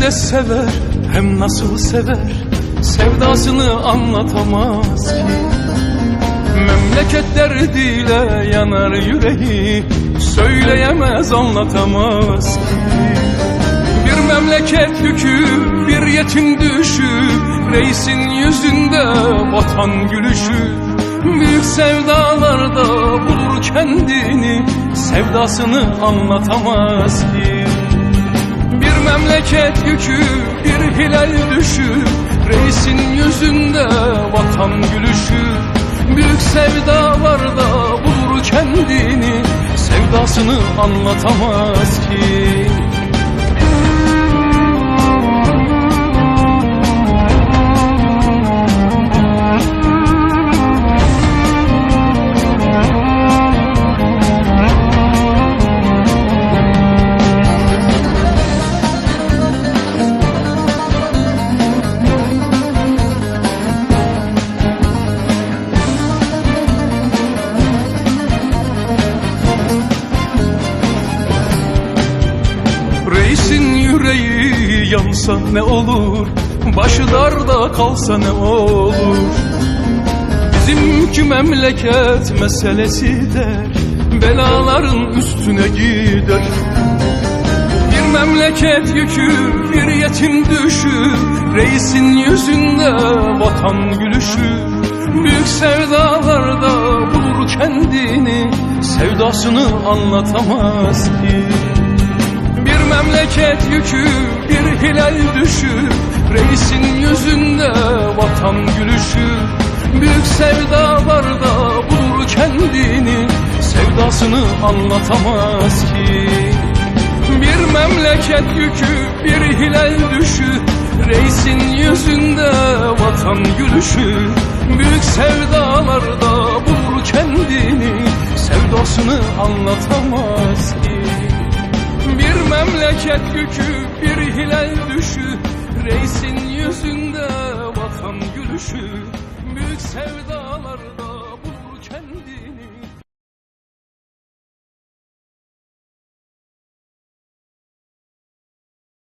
De sever hem nasıl sever Sevdasını anlatamaz. Ki Memleket derdiyle yanar yüreği Söyleyemez anlatamaz. Ki Bir memleket yükü bir yetim düşü Reisin yüzünde vatan gülüşü. Büyük sevdalarda bulur kendini Sevdasını anlatamaz ki memleket yükü, bir hilal düşü. Reisin yüzünde vatan gülüşü. Büyük sevdalarda bulur kendini. Sevdasını anlatamaz ki yansa ne olur? Başı darda kalsa ne olur? Bizimki memleket meselesi der Belaların üstüne gider. Bir memleket yükü bir yetim düşü Reisin yüzünde vatan gülüşü Büyük sevdalarda bulur kendini. Sevdasını anlatamaz ki memleket yükü, bir hilal düşü. Reisin yüzünde vatan gülüşü. Büyük sevdalarda bulur kendini. Sevdasını anlatamaz ki. Bir memleket yükü, bir hilal düşü. Reisin yüzünde vatan gülüşü. Büyük sevdalarda bulur kendini. Sevdasını anlatamaz memleket yükü, bir hilal düşü. Reisin yüzünde